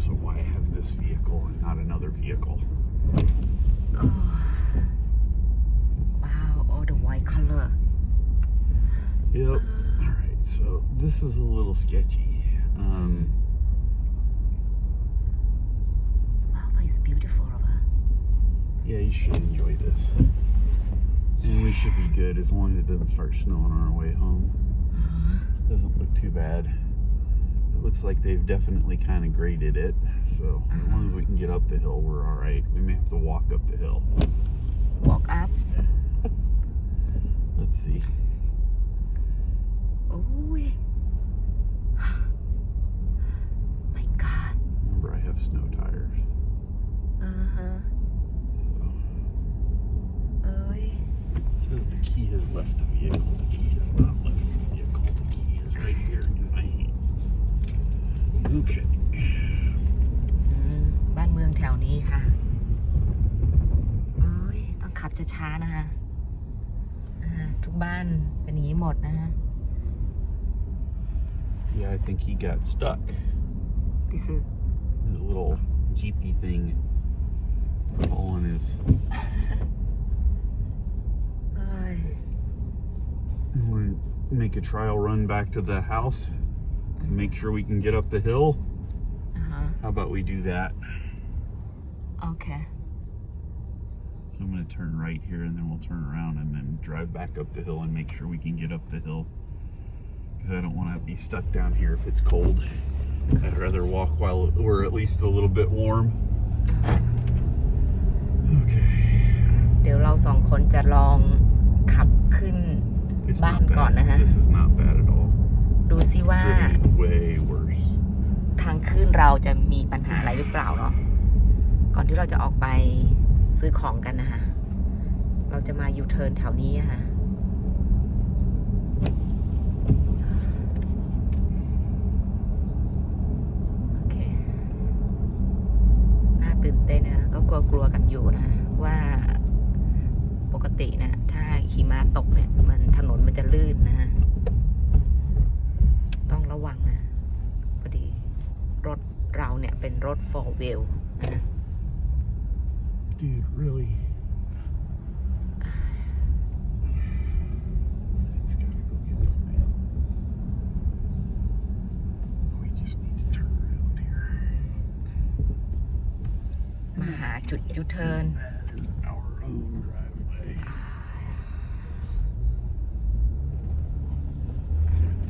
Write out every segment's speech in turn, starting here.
also why I have this vehicle and not another vehicle. Oh. Wow oh the white color Yep. All right. So this is a little sketchy. Um, wow but it's beautiful อะ yeah, you should enjoy this. And we should be good as long as it doesn't start snowing on our way home. Doesn't look too bad looks like they've definitely kind of graded it. So as long as we can get up the hill, we're all right. We may have to walk up the hill. Walk up. Let's see. Oh. My God. Remember, I have snow tires. Uh huh. So. Oh. It says the key has left the vehicle. The key has not left the vehicle. The key is right here. Okay. อืมบ้านเมืองแถวนี้ค่ะ เอ้ย ต้องขับช้าๆนะคะอ่าทุกบ้านเป็นอย่างนี้หมดนะฮะ Yeah, I think he got stuck. this is His little jeepy thing pulling his. เอ้ย You want to make a trial run back to the house to make sure we can get up the hill? อ่าฮะ How about we do that? โอเค So I'm going to turn right here and then we'll turn around and then drive back up the hill and make sure we can get up the hill. Because I don't want to be stuck down here if it's cold. I'd rather walk while we're at least a little bit warm. Okay. เดี๋ยวเราสองคนจะลองขับขึ้น It's Bang not gone, bad. huh? This is not bad at all. ดูซิว่า Driven way worse. ทางขึ้นเราจะมีปัญหาอะไรหรือเปล่าเนาะก่อนที่เราจะออกไปซื้อของกันนะคะ เราจะมายูเทิร์นแถวนี้อะค่ะ โอเค น่าตื่นเต้นนะ ก็กลัวกลัวๆกันอยู่นะว่าปกตินะ ถ้าหิมะตกเนี่ย มันถนนมันจะลื่นนะต้องระวังนะ พอดี รถเรา เนี่ยเป็นรถ four wheel นะ Dude, really? He's gotta go get his mail. We just need to turn around here. มาหาจุดยูเทิร์น That is our own driveway.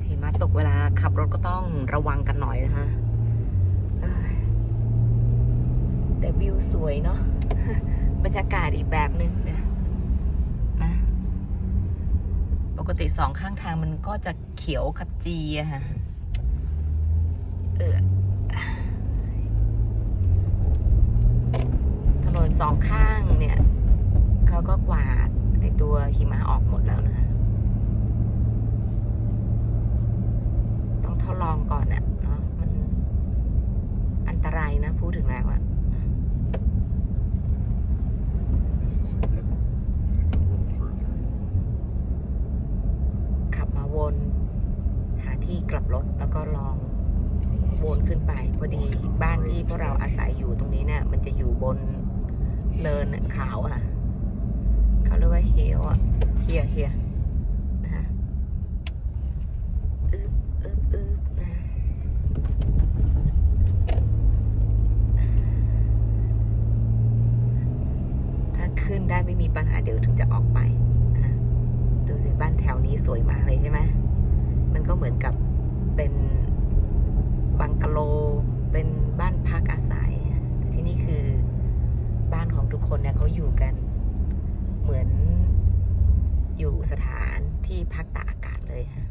หิมะตกเวลาขับรถก็ต้องระวังกันหน่อยนะคะเอ้ย แต่วิวสวยเนาะบรรยากาศอีกแบบหนึ่งนี่ยนะปกติสองข้างทางมันก็จะเขียวขับจีอะค่ะเออถนนสองข้างเนี่ยเขาก็กวาดไอตัวหิมะออกหมดแล้วนะคะต้องทดลองก่อนอะเนาะมันอันตรายนะ พูดถึงแล้วอะ This is it. A little further. ขับมาวน หาที่กลับรถแล้วก็ลองวนขึ้นไป พอดีบ้านที่พวกเราอาศัยอยู่ตรงนี้เนี่ย มันจะอยู่บนเนินเขาอะค่ะ เขาเรียกว่าเฮลอะเฮียเฮียนะคะอึบอึบอึบนะถ้าขึ้นได้ไมีปัญหาเดี๋ยวถึงจะออกไปนะดูสิบ้านแถวนี้สวยมากเลยใช่ไหมมันก็เหมือนกับเป็นบังกะโล เป็นบ้านพักอาศัย แต่ที่นี่คือบ้านของทุกคนเนี่ยเขาอยู่กัน เหมือนอยู่สถานที่พักตากอากาศเลยฮะ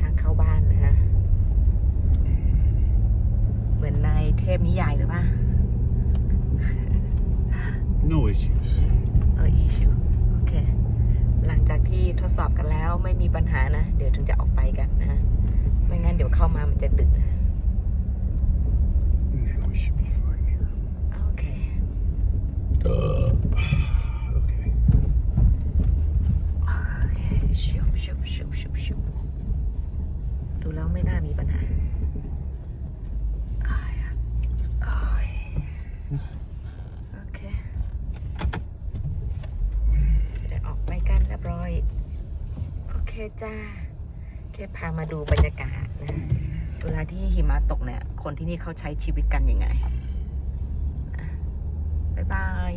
ทางเข้าบ้านนะฮะ เหมือนในเทพนิยายหรือเปล่า No issues. เออ issue โอเค หลังจากที่ทดสอบกันแล้วไม่มีปัญหานะ เดี๋ยวถึงจะออกไปกันนะ ไม่งั้น เดี๋ยวเข้ามามันจะดึกนะ Yeah, we should be fine here. โอเค okay. โอเคชุบชุบชุบชุบชุบดูแล้วไม่น่ามีปัญหาอ้ายอ้ายโอเคจะได้ออกไปกันเรียบร้อย โอเคจ้า แค่พามาดูบรรยากาศนะเวลาที่หิมะตกเนี่ย คนที่นี่เขาใช้ชีวิตกันยังไง บ๊ายบาย